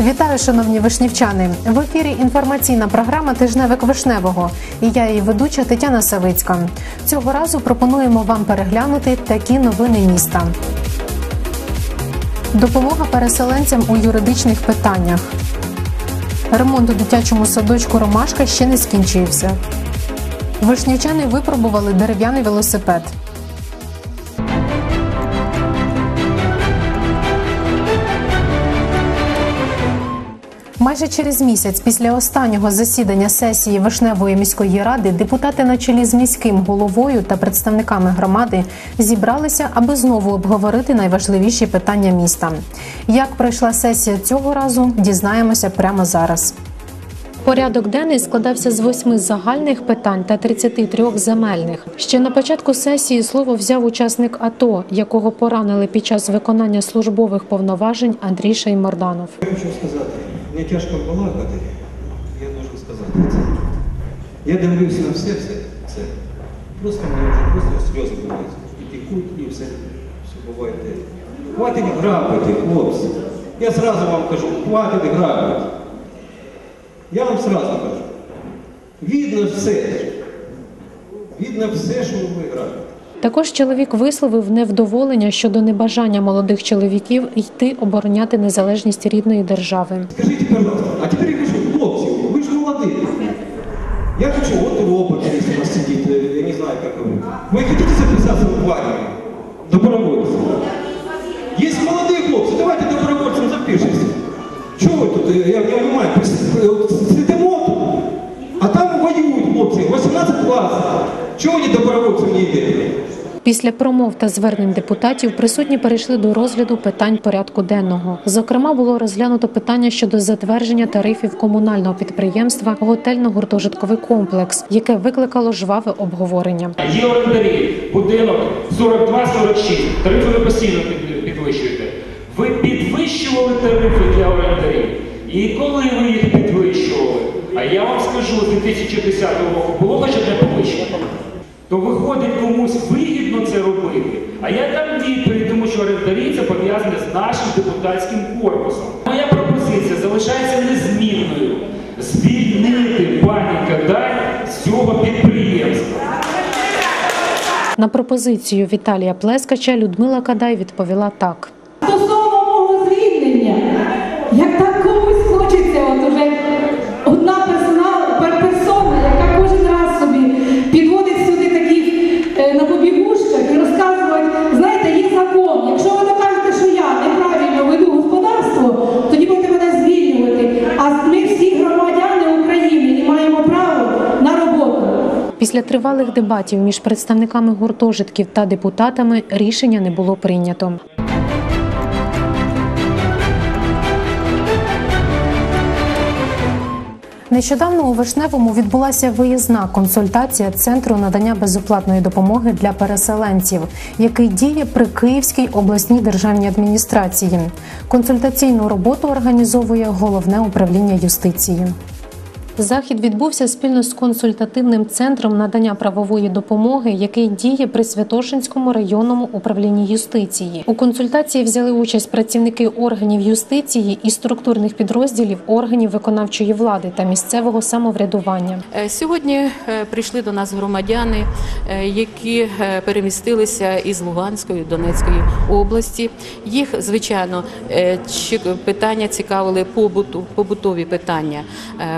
Вітаю, шановні вишнівчани! В ефірі інформаційна програма Тижневик Вишневого. І я її ведуча Тетяна Савицька. Цього разу пропонуємо вам переглянути такі новини міста. Допомога переселенцям у юридичних питаннях. Ремонт у дитячому садочку Ромашка ще не скінчився. Вишнівчани випробували дерев'яний велосипед. Майже через місяць після останнього засідання сесії Вишневої міської ради депутати на чолі з міським головою та представниками громади зібралися, аби знову обговорити найважливіші питання міста. Як пройшла сесія цього разу, дізнаємося прямо зараз. Порядок денний складався з восьми загальних питань та 33 земельних. Ще на початку сесії слово взяв учасник АТО, якого поранили під час виконання службових повноважень Андрій Шейморданов. Я хочу сказати, мені тяжко балакати, я должен сказати це. Я дивився на все все це. Просто мені вже просто сльози бувають. І текуть, і все, все буває. те. Хватить грабити, хлопці. Я зразу вам кажу, хватить грабити. Я вам зразу кажу. Видно все. Видно все, що ви грабите. Також чоловік висловив невдоволення щодо небажання молодих чоловіків йти обороняти незалежність рідної держави. Скажите, пожалуйста, а теперь вы что, хлопцы, вы же молодые. Я хочу, вот робот, если у вас сидит, э, я не знаю, как вы. Вы хотите записаться в армию? Добровольцем? Есть молодые хлопцы, давайте добровольцем запишемся. Чего вы тут, э, я не понимаю, э, вот сидимо тут, а там воюют хлопцы, 18 классов. Чего вы не добровольцем не идете? Після промов та звернень депутатів присутні перейшли до розгляду питань порядку денного. Зокрема, було розглянуто питання щодо затвердження тарифів комунального підприємства готельно-гуртожитковий комплекс, яке викликало жваве обговорення. Є орендарі, будинок 42-46, тарифи ви постійно підвищуєте. Ви підвищували тарифи для орендарів. І коли ви їх підвищували, а я вам скажу, з 2010 року було хоч одне підвищення, то виходить комусь вигідно це робити. А я дам відповідь, тому що орендарі пов'язане з нашим депутатським корпусом. Моя пропозиція залишається незмінною. Звільнити пані Кадай з цього підприємства. На пропозицію Віталія Плескача Людмила Кадай відповіла так. Після тривалих дебатів між представниками гуртожитків та депутатами рішення не було прийнято. Нещодавно у Вишневому відбулася виїзна консультація Центру надання безоплатної допомоги для переселенців, який діє при Київській обласній державній адміністрації. Консультаційну роботу організовує головне управління юстиції. Захід відбувся спільно з консультативним центром надання правової допомоги, який діє при Святошинському районному управлінні юстиції. У консультації взяли участь працівники органів юстиції і структурних підрозділів органів виконавчої влади та місцевого самоврядування. Е, Сьогодні е, прийшли до нас громадяни, е, які перемістилися із Луганської Донецької області. Їх, звичайно, питання цікавили побуту, побутові питання,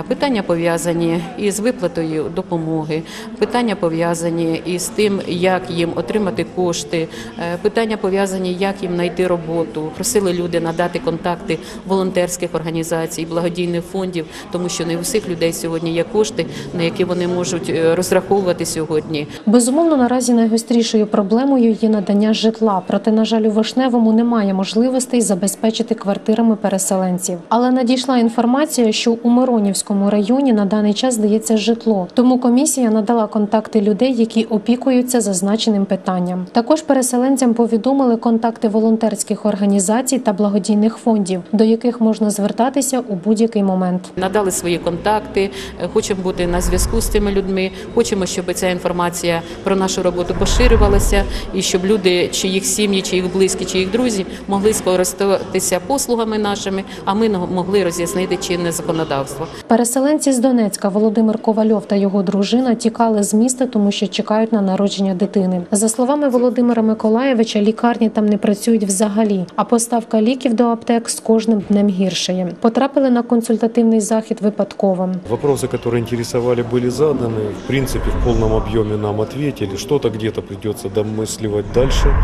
питання пов'язані із виплатою допомоги, питання пов'язані із тим, як їм отримати кошти, е, питання пов'язані, як їм знайти роботу. Просили люди надати контакти волонтерських організацій, благодійних фондів, тому що не у всіх людей сьогодні є кошти, на які вони можуть е, розраховувати сьогодні. Безумовно, наразі найгострішою проблемою є надання житла. Проте, на жаль, у Вишневому немає можливостей забезпечити квартирами переселенців. Але надійшла інформація, що у Миронівському районі районі на даний час здається житло. Тому комісія надала контакти людей, які опікуються зазначеним питанням. Також переселенцям повідомили контакти волонтерських організацій та благодійних фондів, до яких можна звертатися у будь-який момент. Надали свої контакти, е, хочемо бути на зв'язку з цими людьми. Хочемо, щоб ця інформація про нашу роботу поширювалася, і щоб люди, чи їх сім'ї, чи їх близькі, чи їх друзі могли скористатися послугами нашими, а ми могли роз'яснити чинне законодавство. Переселенці з Донецька Володимир Ковальов та його дружина тікали з міста, тому що чекають на народження дитини. За словами Володимира Миколаєвича, лікарні там не працюють взагалі, а поставка ліків до аптек з кожним днем гіршає. Потрапили на консультативний захід випадково. Вопросы, которые интересовали, были заданы. В принципе, в полном объеме нам ответили. Что-то где-то придется домысливать дальше,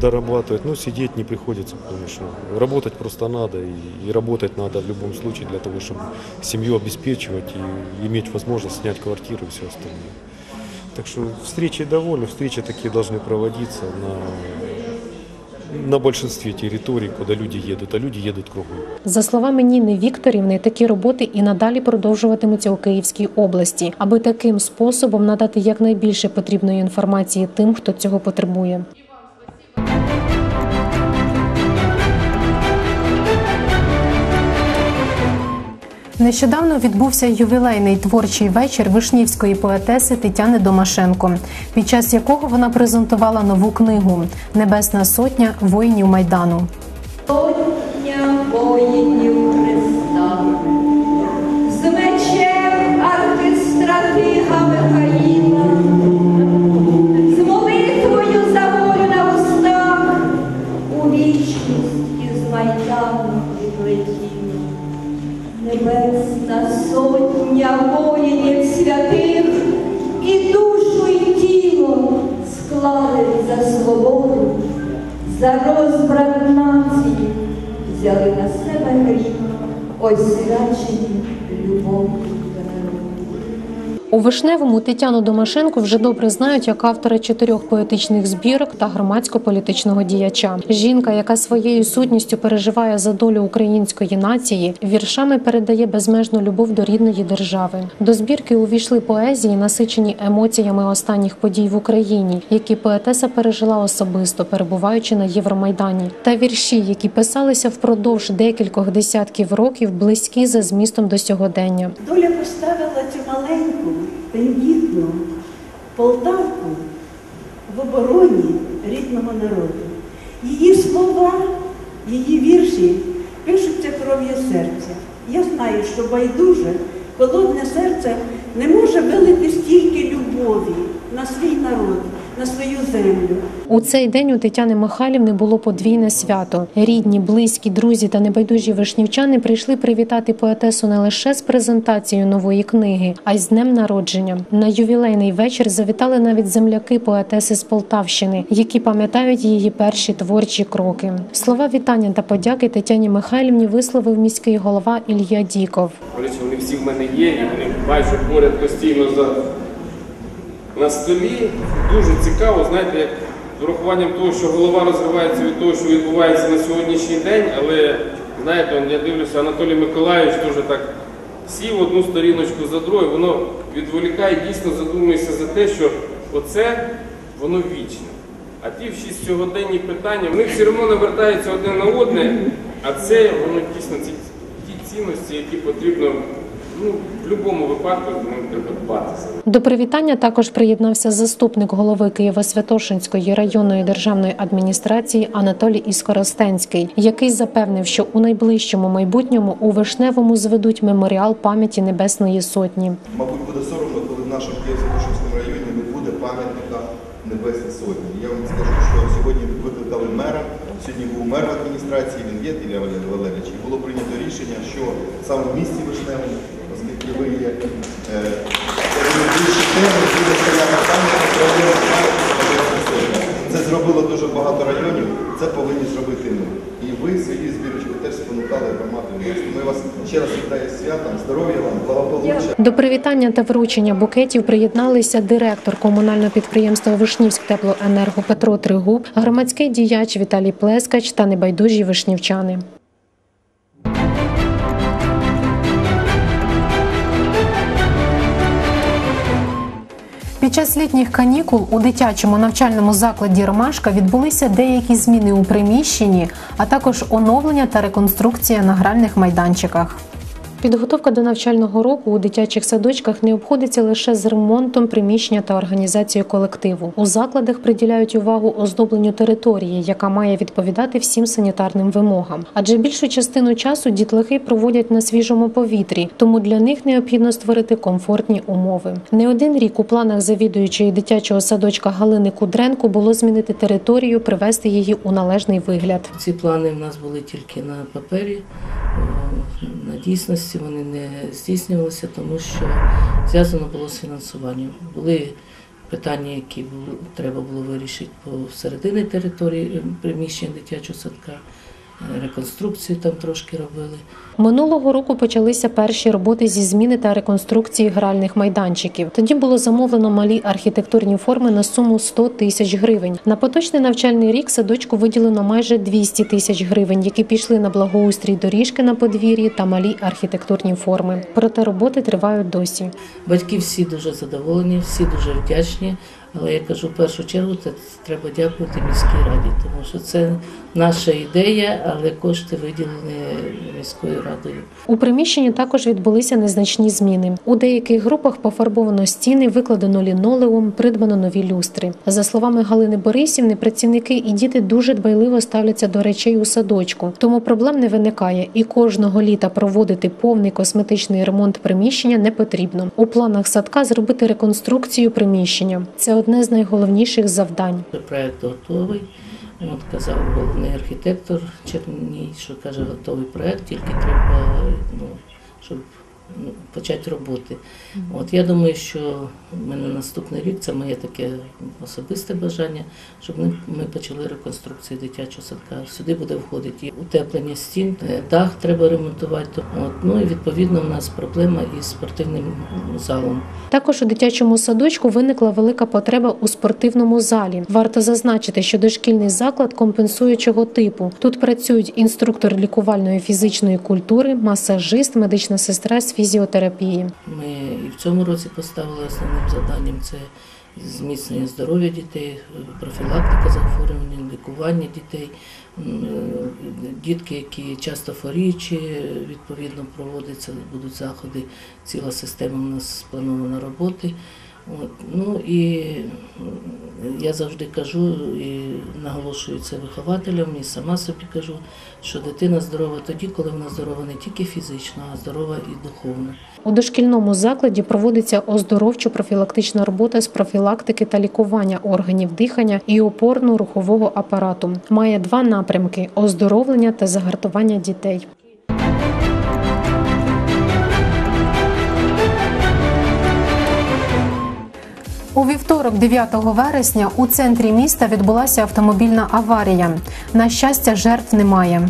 дорабатывать. Но сидеть не приходится, потому что работать просто надо. И, и работать надо в любом случае для того, чтобы семью обеспечивать и иметь возможность снять квартиру и все остальное. Так что встречи довольны, встречи такие должны проводиться на, на большинстве территорий, куда люди едут, а люди едут кругом. За словами Ніни Вікторівни, такі роботи і надалі продовжуватимуться у Київській області, аби таким способом надати якнайбільше потрібної інформації тим, хто цього потребує. Нещодавно відбувся ювілейний творчий вечір вишнівської поетеси Тетяни Домашенко, під час якого вона презентувала нову книгу Небесна сотня воїнів майдану. Сотня воїнів за розбрат нації взяли на себе гріх, освячені любов. У Вишневому Тетяну Домашенко вже добре знають як автора чотирьох поетичних збірок та громадсько-політичного діяча. Жінка, яка своєю сутністю переживає за долю української нації, віршами передає безмежну любов до рідної держави. До збірки увійшли поезії, насичені емоціями останніх подій в Україні, які поетеса пережила особисто, перебуваючи на Євромайдані, та вірші, які писалися впродовж декількох десятків років, близькі за змістом до сьогодення. Доля поставила цю маленьку, тендітну Полтавку в обороні рідного народу. Її слова, її вірші пишуться кров'ю серця. Я знаю, що байдуже, холодне серце не може вилити стільки любові на свій народ, на свою землю. У цей день у Тетяни Михайлівни було подвійне свято. Рідні, близькі, друзі та небайдужі вишнівчани прийшли привітати поетесу не лише з презентацією нової книги, а й з днем народження. На ювілейний вечір завітали навіть земляки поетеси з Полтавщини, які пам'ятають її перші творчі кроки. Слова вітання та подяки Тетяні Михайлівні висловив міський голова Ілья Діков. Вони всі в мене є, і вони майже поряд постійно за... на столі. Дуже цікаво, знаєте, як з урахуванням того, що голова розривається від того, що відбувається на сьогоднішній день, але знаєте, я дивлюся, Анатолій Миколаївич теж так сів одну сторіночку за другою, воно відволікає, дійсно задумується за те, що оце воно вічне. А ті всі сьогоденні питання, вони все одно навертаються одне на одне, а це воно дійсно ці ті цінності, які потрібно ну, в будь-якому випадку ну, треба. До привітання також приєднався заступник голови Києво-Святошинської районної державної адміністрації Анатолій Іскоростенський, який запевнив, що у найближчому майбутньому у Вишневому зведуть меморіал пам'яті Небесної Сотні. Мабуть, буде соромно, коли в нашому Києво-Святошинському районі не буде пам'ятника Небесної Сотні. Я вам скажу, що сьогодні викликали мера, сьогодні був мер адміністрації, він є Ілля Валерійович, і було прийнято рішення, що саме в місті Вишневому, ви є більше теми, пам'ятник району Це зробило дуже багато районів, це повинні зробити ми. І ви свої збірочки теж спонукали громаду. Ми вас ще раз вітаю святом, здоров'я вам, благополуччя. До привітання та вручення букетів приєдналися директор комунального підприємства Вишнівськ теплоенерго Петро Тригуб, громадський діяч Віталій Плескач та небайдужі вишнівчани. Під час літніх канікул у дитячому навчальному закладі Ромашка відбулися деякі зміни у приміщенні, а також оновлення та реконструкція на гральних майданчиках. Підготовка до навчального року у дитячих садочках не обходиться лише з ремонтом приміщення та організацією колективу. У закладах приділяють увагу оздобленню території, яка має відповідати всім санітарним вимогам. Адже більшу частину часу дітлахи проводять на свіжому повітрі, тому для них необхідно створити комфортні умови. Не один рік у планах завідуючої дитячого садочка Галини Кудренко було змінити територію, привести її у належний вигляд. Ці плани в нас були тільки на папері. На дійсності вони не здійснювалися, тому що зв'язано було з фінансуванням. Були питання, які треба було вирішити по середині території приміщення приміщень дитячого садка. Реконструкцію там трошки робили. Минулого року почалися перші роботи зі зміни та реконструкції гральних майданчиків. Тоді було замовлено малі архітектурні форми на суму 100 тисяч гривень. На поточний навчальний рік садочку виділено майже 200 тисяч гривень, які пішли на благоустрій доріжки на подвір'ї та малі архітектурні форми. Проте роботи тривають досі. Батьки всі дуже задоволені, всі дуже вдячні. Але я кажу, в першу чергу це треба дякувати міській раді, тому що це наша ідея, але кошти виділені міською радою. У приміщенні також відбулися незначні зміни. У деяких групах пофарбовано стіни, викладено лінолеум, придбано нові люстри. За словами Галини Борисівни, працівники і діти дуже дбайливо ставляться до речей у садочку, тому проблем не виникає. І кожного літа проводити повний косметичний ремонт приміщення не потрібно. У планах садка зробити реконструкцію приміщення. Це одне з найголовніших завдань. Проект готовий. От казав головний архітектор Черній, що каже, готовий проект, тільки треба, ну, щоб почати роботи. От я думаю, що в мене наступний рік це моє таке особисте бажання, щоб ми, ми почали реконструкцію дитячого садка. Сюди буде входити утеплення стін, е, дах треба ремонтувати. От, ну і відповідно в нас проблема із спортивним залом. Також у дитячому садочку виникла велика потреба у спортивному залі. Варто зазначити, що дошкільний заклад компенсуючого типу. Тут працюють інструктор лікувальної фізичної культури, масажист, медична сестра фізіотерапії. Ми і в цьому році поставили основним завданням це зміцнення здоров'я дітей, профілактика захворювання, лікування дітей. Е, Дітки, які часто хворіючі, відповідно проводяться, будуть заходи, ціла система у нас спланована роботи. От. Ну і я завжди кажу і наголошую це вихователям, і сама собі кажу, що дитина здорова тоді, коли вона здорова не тільки фізично, а здорова і духовно. У дошкільному закладі проводиться оздоровчо-профілактична робота з профілактики та лікування органів дихання і опорно-рухового апарату. Має два напрямки: оздоровлення та загартування дітей. У вівторок, 9 вересня, у центрі міста відбулася автомобільна аварія. На щастя, жертв немає.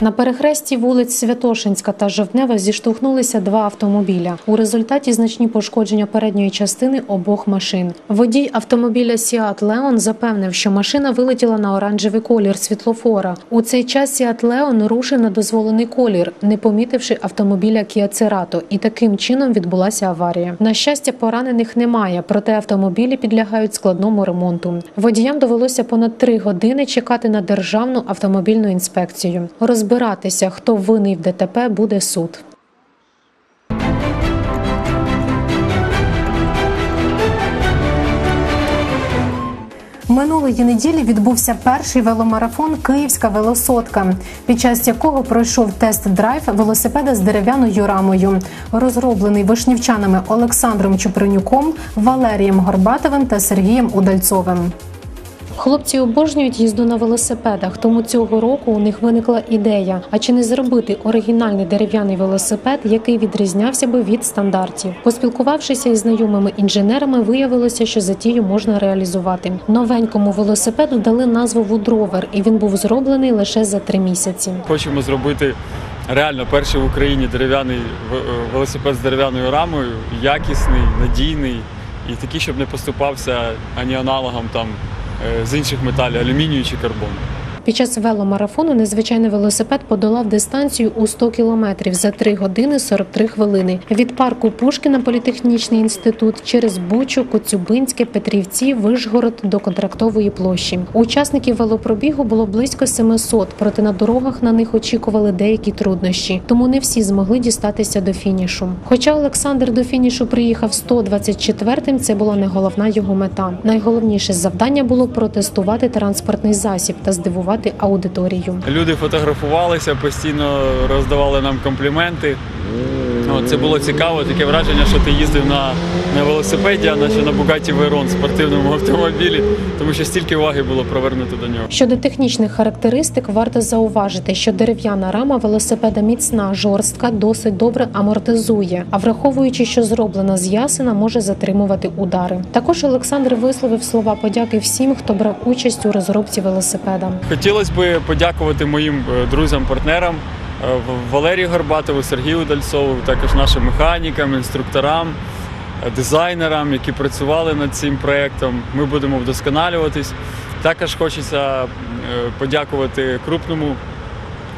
На перехресті вулиць Святошинська та Жовтнева зіштовхнулися два автомобіля. У результаті значні пошкодження передньої частини обох машин. Водій автомобіля Сіат Леон запевнив, що машина вилетіла на оранжевий колір світлофора. У цей час Сіат Леон рушив на дозволений колір, не помітивши автомобіля Kia Cerato, і таким чином відбулася аварія. На щастя, поранених немає, проте автомобілі підлягають складному ремонту. Водіям довелося понад три години чекати на державну автомобільну інспекцію. Розбиратися, хто винний в ДТП, буде суд. Минулої неділі відбувся перший веломарафон Київська велосотка, під час якого пройшов тест-драйв велосипеда з дерев'яною рамою, розроблений вишнівчанами Олександром Чупринюком, Валерієм Горбатовим та Сергієм Удальцовим. Хлопці обожнюють їзду на велосипедах, тому цього року у них виникла ідея: а чи не зробити оригінальний дерев'яний велосипед, який відрізнявся би від стандартів? Поспілкувавшися із знайомими інженерами, виявилося, що затію можна реалізувати. Новенькому велосипеду дали назву Вудровер, і він був зроблений лише за три місяці. Хочемо зробити реально перший в Україні дерев'яний в- е, велосипед з дерев'яною рамою, якісний, надійний і такий, щоб не поступався ані аналогам там е, з інших металів, алюмінію чи карбону. Під час веломарафону незвичайний велосипед подолав дистанцію у 100 кілометрів за 3 години 43 хвилини. Від парку Пушкіна політехнічний інститут через Бучу, Коцюбинське, Петрівці, Вишгород до контрактової площі. Учасників велопробігу було близько 700, проте на дорогах на них очікували деякі труднощі, тому не всі змогли дістатися до фінішу. Хоча Олександр до фінішу приїхав 124-м, це була не головна його мета. Найголовніше завдання було протестувати транспортний засіб та здивувати аудиторію. Люди фотографувалися, постійно роздавали нам компліменти. Це було цікаво, таке враження, що ти їздив на, на велосипеді, а наче на Bugatti Veyron спортивному автомобілі, тому що стільки уваги було провернуто до нього. Щодо технічних характеристик, варто зауважити, що дерев'яна рама велосипеда міцна, жорстка, досить добре амортизує. А враховуючи, що зроблена з ясена, може затримувати удари. Також Олександр висловив слова подяки всім, хто брав участь у розробці велосипеда. Хотілося б подякувати моїм е, друзям-партнерам е, В- Валерію Горбатову, Сергію Дальцову, також нашим механікам, інструкторам, е, дизайнерам, які працювали над цим проєктом. Ми будемо вдосконалюватись. Також хочеться е, подякувати крупному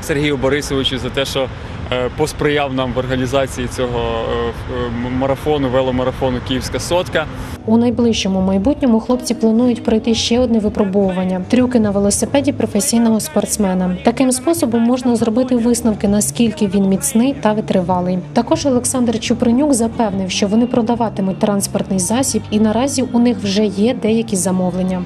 Сергію Борисовичу за те, що е, посприяв нам в організації цього е, е, марафону, веломарафону Київська сотка. У найближчому майбутньому хлопці планують пройти ще одне випробовування трюки на велосипеді професійного спортсмена. Таким способом можна зробити висновки, наскільки він міцний та витривалий. Також Олександр Чупринюк запевнив, що вони продаватимуть транспортний засіб, і наразі у них вже є деякі замовлення.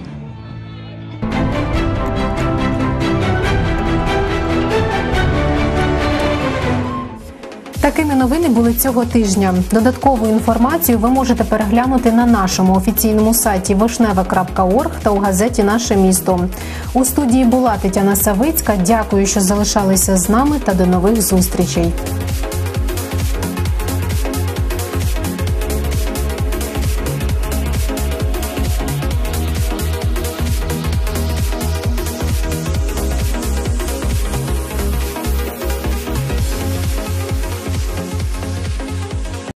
Такими новини були цього тижня. Додаткову інформацію ви можете переглянути на нашому офіційному сайті вишневе.орг та у газеті Наше місто. У студії була Тетяна Савицька. Дякую, що залишалися з нами та до нових зустрічей.